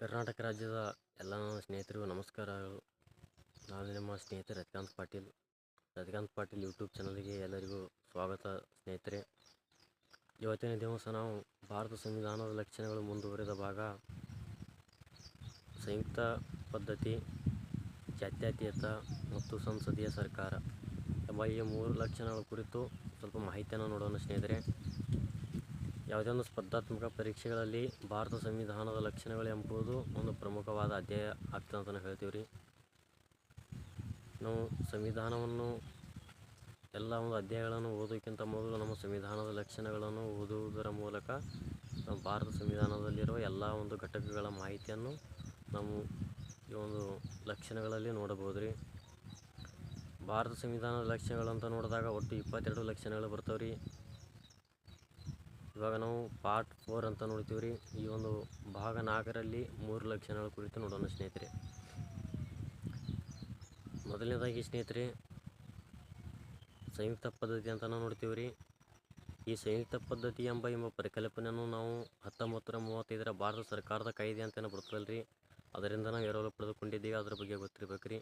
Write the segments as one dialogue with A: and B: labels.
A: ಕರ್ನಾಟಕ ರಾಜ್ಯದ ಎಲ್ಲ ಸ್ನೇಹಿತರಿಗೂ ನಮಸ್ಕಾರ. ನಾನು ನಿಮ್ಮ ಸ್ನೇಹಿತ ರಜಕಾಂತ್ ಪಾಟೀಲ್. ರಜಕಾಂತ್ ಪಾಟೀಲ್ ಯೂಟ್ಯೂಬ್ ಚಾನಲ್ಗೆ ಎಲ್ಲರಿಗೂ ಸ್ವಾಗತ ಸ್ನೇಹಿತರೆ. ಇವತ್ತಿನ ದಿವಸ ನಾವು ಭಾರತ ಸಂವಿಧಾನದ ಲಕ್ಷಣಗಳು ಮುಂದುವರಿದ ಭಾಗ. ಸಂಯುಕ್ತ ಪದ್ಧತಿ, ಜಾತ್ಯತೀತ ಮತ್ತು ಸಂಸದೀಯ ಸರ್ಕಾರ ಎಂಬ ಈ ಮೂರು ಲಕ್ಷಣಗಳ ಕುರಿತು ಸ್ವಲ್ಪ ಮಾಹಿತಿಯನ್ನು ನೋಡೋಣ ಸ್ನೇಹಿತರೆ. ಯಾವುದೇ ಒಂದು ಸ್ಪರ್ಧಾತ್ಮಕ ಪರೀಕ್ಷೆಗಳಲ್ಲಿ ಭಾರತ ಸಂವಿಧಾನದ ಲಕ್ಷಣಗಳು ಎಂಬುದು ಒಂದು ಪ್ರಮುಖವಾದ ಅಧ್ಯಾಯ ಆಗ್ತದೆ ಅಂತ ಹೇಳ್ತೀವಿ ರೀ. ನಾವು ಸಂವಿಧಾನವನ್ನು, ಎಲ್ಲ ಒಂದು ಅಧ್ಯಾಯಗಳನ್ನು ಓದೋಕ್ಕಿಂತ ಮೊದಲು ನಮ್ಮ ಸಂವಿಧಾನದ ಲಕ್ಷಣಗಳನ್ನು ಓದುವುದರ ಮೂಲಕ ನಮ್ಮ ಭಾರತ ಸಂವಿಧಾನದಲ್ಲಿರುವ ಎಲ್ಲ ಒಂದು ಘಟಕಗಳ ಮಾಹಿತಿಯನ್ನು ನಾವು ಈ ಒಂದು ಲಕ್ಷಣಗಳಲ್ಲಿ ನೋಡಬಹುದು ರೀ. ಭಾರತ ಸಂವಿಧಾನದ ಲಕ್ಷಣಗಳಂತ ನೋಡಿದಾಗ ಒಟ್ಟು ಇಪ್ಪತ್ತೆರಡು ಲಕ್ಷಣಗಳು ಬರ್ತವೆ ರೀ. ಇವಾಗ ನಾವು ಪಾರ್ಟ್ ಫೋರ್ ಅಂತ ನೋಡ್ತೀವಿ ರೀ. ಈ ಒಂದು ಭಾಗ ನಾಲ್ಕರಲ್ಲಿ ಮೂರು ಲಕ್ಷಣಗಳ ಕುರಿತು ನೋಡೋಣ ಸ್ನೇಹಿತರೆ. ಮೊದಲನೇದಾಗಿ ಸ್ನೇಹಿತರೆ, ಸಂಯುಕ್ತ ಪದ್ಧತಿ ಅಂತ ನಾವು ನೋಡ್ತೀವಿ ರೀ. ಈ ಸಂಯುಕ್ತ ಪದ್ಧತಿ ಎಂಬ ಎಂಬ ಪರಿಕಲ್ಪನೆಯನ್ನು ನಾವು ಹತ್ತೊಂಬತ್ತು ನೂರ ಮೂವತ್ತೈದರ ಭಾರತ ಸರ್ಕಾರದ ಕಾಯ್ದೆ ಅಂತ ಬರ್ತದಲ್ಲ ರೀ. ಅದರಿಂದ ನಾವು ಎರವಲು ಪಡೆದುಕೊಂಡಿದ್ದೀವಿ, ಅದ್ರ ಬಗ್ಗೆ ಗೊತ್ತಿರ್ಬೇಕು ರೀ.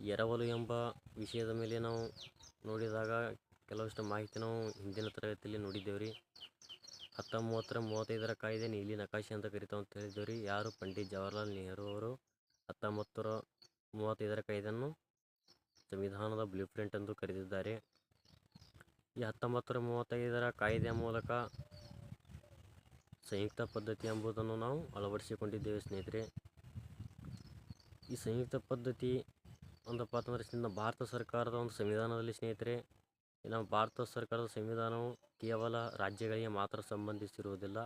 A: ಎರವಲು ಎಂಬ ವಿಷಯದ ಮೇಲೆ ನಾವು ನೋಡಿದಾಗ ಕೆಲವಷ್ಟು ಮಾಹಿತಿ ನಾವು ಹಿಂದಿನ ತರಗತಿಯಲ್ಲಿ ನೋಡಿದ್ದೇವೆ ರೀ. ಹತ್ತೊಂಬತ್ತರ ಮೂವತ್ತೈದರ ಕಾಯ್ದೆ ನೀಲಿ ನಕಾಶೆ ಅಂತ ಕರಿತಾವೆ ಅಂತ ಹೇಳಿದ್ದೇವೆ ರೀ. ಯಾರು ಪಂಡಿತ್ ಜವಾಹರ್ಲಾಲ್ ನೆಹರು ಅವರು ಹತ್ತೊಂಬತ್ತರ ಮೂವತ್ತೈದರ ಕಾಯ್ದೆಯನ್ನು ಸಂವಿಧಾನದ ಬ್ಲೂ ಪ್ರಿಂಟ್ ಎಂದು ಕರೆದಿದ್ದಾರೆ. ಈ ಹತ್ತೊಂಬತ್ತರ ಮೂವತ್ತೈದರ ಕಾಯ್ದೆಯ ಮೂಲಕ ಸಂಯುಕ್ತ ಪದ್ಧತಿ ಎಂಬುದನ್ನು ನಾವು ಅಳವಡಿಸಿಕೊಂಡಿದ್ದೇವೆ ಸ್ನೇಹಿತರೆ. ಈ ಸಂಯುಕ್ತ ಪದ್ಧತಿ ಒಂದಪ್ಪ ಅಂತಂದ್ರೆ ಭಾರತ ಸರ್ಕಾರದ ಒಂದು ಸಂವಿಧಾನದಲ್ಲಿ ಸ್ನೇಹಿತರೆ ನಮ್ಮ ಭಾರತ ಸರ್ಕಾರದ ಸಂವಿಧಾನವು ಕೇವಲ ರಾಜ್ಯಗಳಿಗೆ ಮಾತ್ರ ಸಂಬಂಧಿಸಿರುವುದಿಲ್ಲ.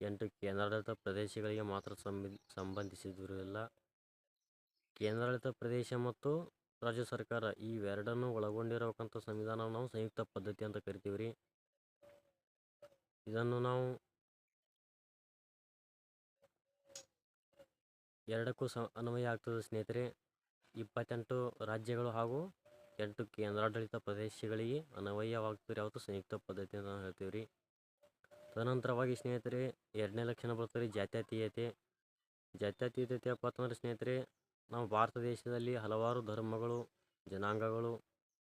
A: ಎಂಟು ಕೇಂದ್ರಾಡಳಿತ ಪ್ರದೇಶಗಳಿಗೆ ಮಾತ್ರ ಸಂಬಿ, ಸಂಬಂಧಿಸಿರುವುದಿಲ್ಲ. ಕೇಂದ್ರಾಡಳಿತ ಪ್ರದೇಶ ಮತ್ತು ರಾಜ್ಯ ಸರ್ಕಾರ ಇವೆರಡನ್ನು ಒಳಗೊಂಡಿರಬೇಕಂತ ಸಂವಿಧಾನವನ್ನು ನಾವು ಸಂಯುಕ್ತ ಪದ್ಧತಿ ಅಂತ ಕರಿತೀವಿ ರೀ ಇದನ್ನು ನಾವು ಎರಡಕ್ಕೂ ಸ, ಅನ್ವಯ ಆಗ್ತದೆ ಸ್ನೇಹಿತರೆ. ಇಪ್ಪತ್ತೆಂಟು ರಾಜ್ಯಗಳು ಹಾಗೂ ಎಂಟು ಕೇಂದ್ರಾಡಳಿತ ಪ್ರದೇಶಗಳಿಗೆ ಅನ್ವಯವಾಗ್ತಿರೋ ಯಾವತ್ತು ಸಂಯುಕ್ತ ಪದ್ಧತಿ ಅಂತ ನಾವು ಹೇಳ್ತೀವಿ ರೀ ತದನಂತರವಾಗಿ ಸ್ನೇಹಿತರೆ, ಎರಡನೇ ಲಕ್ಷಣ ಬರ್ತದೆ ರೀ ಜಾತ್ಯತೀಯತೆ. ಜಾತ್ಯತೀತತೆ ಅಪ್ಪ ಅಂತಂದ್ರೆ ಸ್ನೇಹಿತರೆ ನಾವು ಭಾರತ ದೇಶದಲ್ಲಿ ಹಲವಾರು ಧರ್ಮಗಳು, ಜನಾಂಗಗಳು,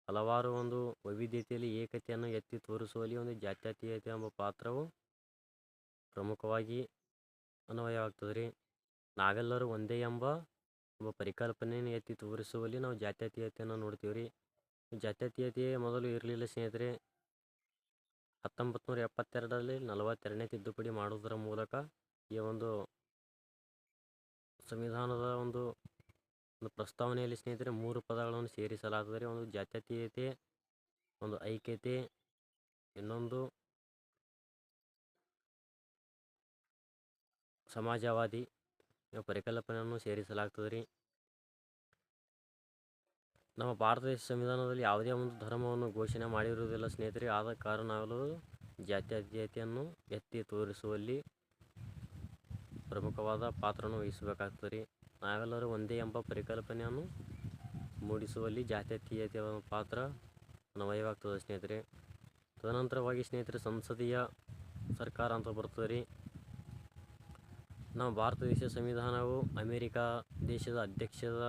A: ಹಲವಾರು ಒಂದು ವೈವಿಧ್ಯತೆಯಲ್ಲಿ ಏಕತೆಯನ್ನು ಎತ್ತಿ ತೋರಿಸುವಲ್ಲಿ ಒಂದು ಜಾತ್ಯತೀಯತೆ ಎಂಬ ಪಾತ್ರವು ಪ್ರಮುಖವಾಗಿ ಅನ್ವಯವಾಗ್ತದೆ ರೀ ನಾವೆಲ್ಲರೂ ಒಂದೇ ಎಂಬ ಒಬ್ಬ ಪರಿಕಲ್ಪನೆಯನ್ನು ಎತ್ತಿ ತೋರಿಸುವಲ್ಲಿ ನಾವು ಜಾತ್ಯತೀಯತೆಯನ್ನು ನೋಡ್ತೀವಿ ರೀ. ಜಾತ್ಯತೀಯತೆಯೇ ಮೊದಲು ಇರಲಿಲ್ಲ ಸ್ನೇಹಿತರೆ. ಹತ್ತೊಂಬತ್ತು ನೂರ ಎಪ್ಪತ್ತೆರಡರಲ್ಲಿ ನಲವತ್ತೆರಡನೇ ತಿದ್ದುಪಡಿ ಮಾಡುವುದರ ಮೂಲಕ ಈ ಒಂದು ಸಂವಿಧಾನದ ಒಂದು ಒಂದು ಪ್ರಸ್ತಾವನೆಯಲ್ಲಿ ಸ್ನೇಹಿತರೆ ಮೂರು ಪದಗಳನ್ನು ಸೇರಿಸಲಾಗುತ್ತದೆ ಒಂದು ಜಾತ್ಯತೀಯತೆ ಒಂದು ಐಕ್ಯತೆ, ಇನ್ನೊಂದು ಸಮಾಜವಾದಿ. ಪರಿಕಲ್ಪನೆಯನ್ನು ಸೇರಿಸಲಾಗ್ತದೆ ರೀ ನಮ್ಮ ಭಾರತ ದೇಶ ಸಂವಿಧಾನದಲ್ಲಿ ಯಾವುದೇ ಒಂದು ಧರ್ಮವನ್ನು ಘೋಷಣೆ ಮಾಡಿರುವುದಿಲ್ಲ ಸ್ನೇಹಿತರೆ. ಆದ ಕಾರಣ ಅವರು ಎತ್ತಿ ತೋರಿಸುವಲ್ಲಿ ಪ್ರಮುಖವಾದ ಪಾತ್ರವನ್ನು ವಹಿಸಬೇಕಾಗ್ತದೆ ರೀ ನಾವೆಲ್ಲರೂ ಒಂದೇ ಎಂಬ ಪರಿಕಲ್ಪನೆಯನ್ನು ಮೂಡಿಸುವಲ್ಲಿ ಜಾತ್ಯತೀಯತೆಯ ಪಾತ್ರ ಅನ್ವಯವಾಗ್ತದೆ ಸ್ನೇಹಿತರೆ. ತದನಂತರವಾಗಿ ಸ್ನೇಹಿತರೆ, ಸಂಸದೀಯ ಸರ್ಕಾರ ಅಂತ ಬರ್ತದೆ ರೀ ನಮ್ಮ ಭಾರತ ದೇಶ ಸಂವಿಧಾನವು ಅಮೇರಿಕಾ ದೇಶದ ಅಧ್ಯಕ್ಷದ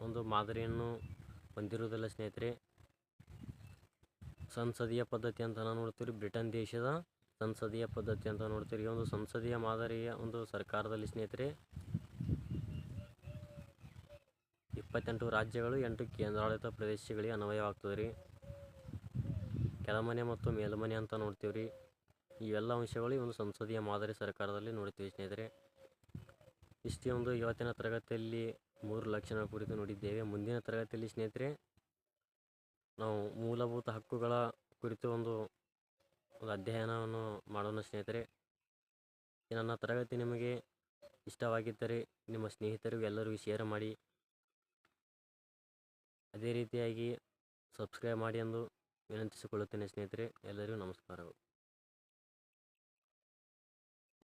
A: ಒಂದು ಮಾದರಿಯನ್ನು ಹೊಂದಿರುವುದಿಲ್ಲ ಸ್ನೇಹಿತರೆ. ಸಂಸದೀಯ ಪದ್ಧತಿ ಅಂತ ನಾವು ನೋಡ್ತೀವಿ. ಬ್ರಿಟನ್ ದೇಶದ ಸಂಸದೀಯ ಪದ್ಧತಿ ಅಂತ ನೋಡ್ತೀವಿ. ಈ ಒಂದು ಸಂಸದೀಯ ಮಾದರಿಯ ಒಂದು ಸರ್ಕಾರದಲ್ಲಿ ಸ್ನೇಹಿತರೆ, ಇಪ್ಪತ್ತೆಂಟು ರಾಜ್ಯಗಳು, ಎಂಟು ಕೇಂದ್ರಾಡಳಿತ ಪ್ರದೇಶಗಳಿಗೆ ಅನ್ವಯವಾಗ್ತದೆ ರೀ. ಕೆಳಮನೆ ಮತ್ತು ಮೇಲ್ಮನೆ ಅಂತ ನೋಡ್ತೀವಿ ರೀ. ಇವೆಲ್ಲ ಅಂಶಗಳು ಒಂದು ಸಂಸದೀಯ ಮಾದರಿ ಸರ್ಕಾರದಲ್ಲಿ ನೋಡುತ್ತೀವಿ ಸ್ನೇಹಿತರೆ. ಇಷ್ಟೇ ಒಂದು ಇವತ್ತಿನ ತರಗತಿಯಲ್ಲಿ ಮೂರು ಲಕ್ಷಣ ಕುರಿತು ನೋಡಿದ್ದೇವೆ. ಮುಂದಿನ ತರಗತಿಯಲ್ಲಿ ಸ್ನೇಹಿತರೆ, ನಾವು ಮೂಲಭೂತ ಹಕ್ಕುಗಳ ಕುರಿತು ಒಂದು ಒಂದು ಅಧ್ಯಯನವನ್ನು ಮಾಡೋಣ ಸ್ನೇಹಿತರೆ. ನನ್ನ ತರಗತಿ ನಿಮಗೆ ಇಷ್ಟವಾಗಿದ್ದರೆ ನಿಮ್ಮ ಸ್ನೇಹಿತರಿಗೂ ಎಲ್ಲರಿಗೂ ಶೇರ್ ಮಾಡಿ. ಅದೇ ರೀತಿಯಾಗಿ ಸಬ್ಸ್ಕ್ರೈಬ್ ಮಾಡಿ ಎಂದು ವಿನಂತಿಸಿಕೊಳ್ಳುತ್ತೇನೆ ಸ್ನೇಹಿತರೆ. ಎಲ್ಲರಿಗೂ ನಮಸ್ಕಾರಗಳು.